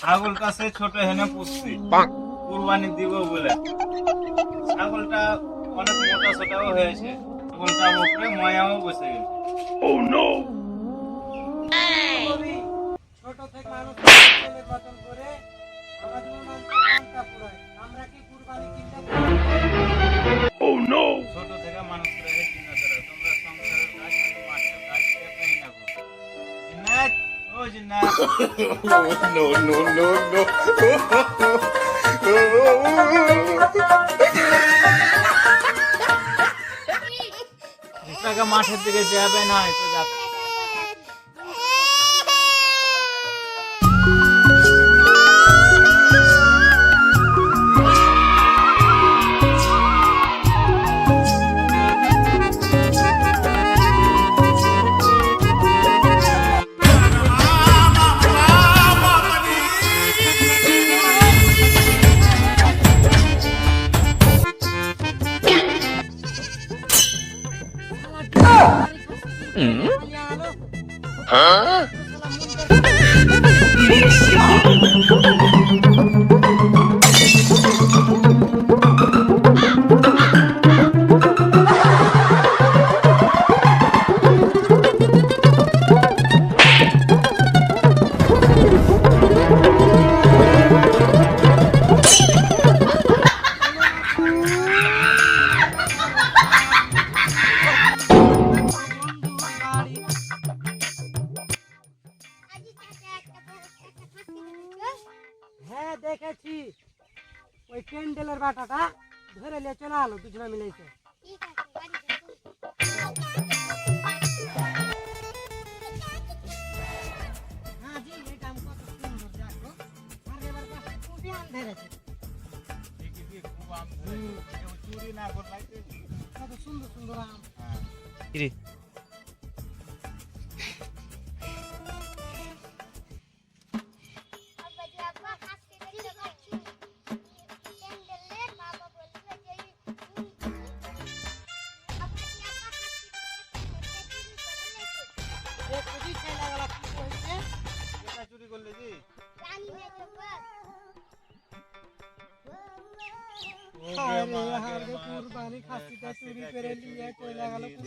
ছাগলটা কাছে ছোট হেনে পুষছি। কুরবানি দিব বলে। ছাগলটা অনেক মোটা সোটাও হয়েছে। ছাগলটার উপরে ময়াও বসে গেছে। করি, no, no, no, no. মাঠের দিকে যাবে না তো যাবে হ্যাঁ দেখেছি ওই ক্যান্ডেলের বাটাটা ধরে নিয়ে চলে আলো দুজনে মিলেছে হ্যাঁ জি এটা আমি কত সুন্দর দেখো আর এবার গাছটা খুবই আম ধরেছে দেখি দিয়ে খুব আম ধরেছে। কেউ চুরি না করে রাখতে কত সুন্দর সুন্দর আম করলে জি আরে হারে কুরবানি খাসিটা চুরি করে নিয়ে চলে গেল কোন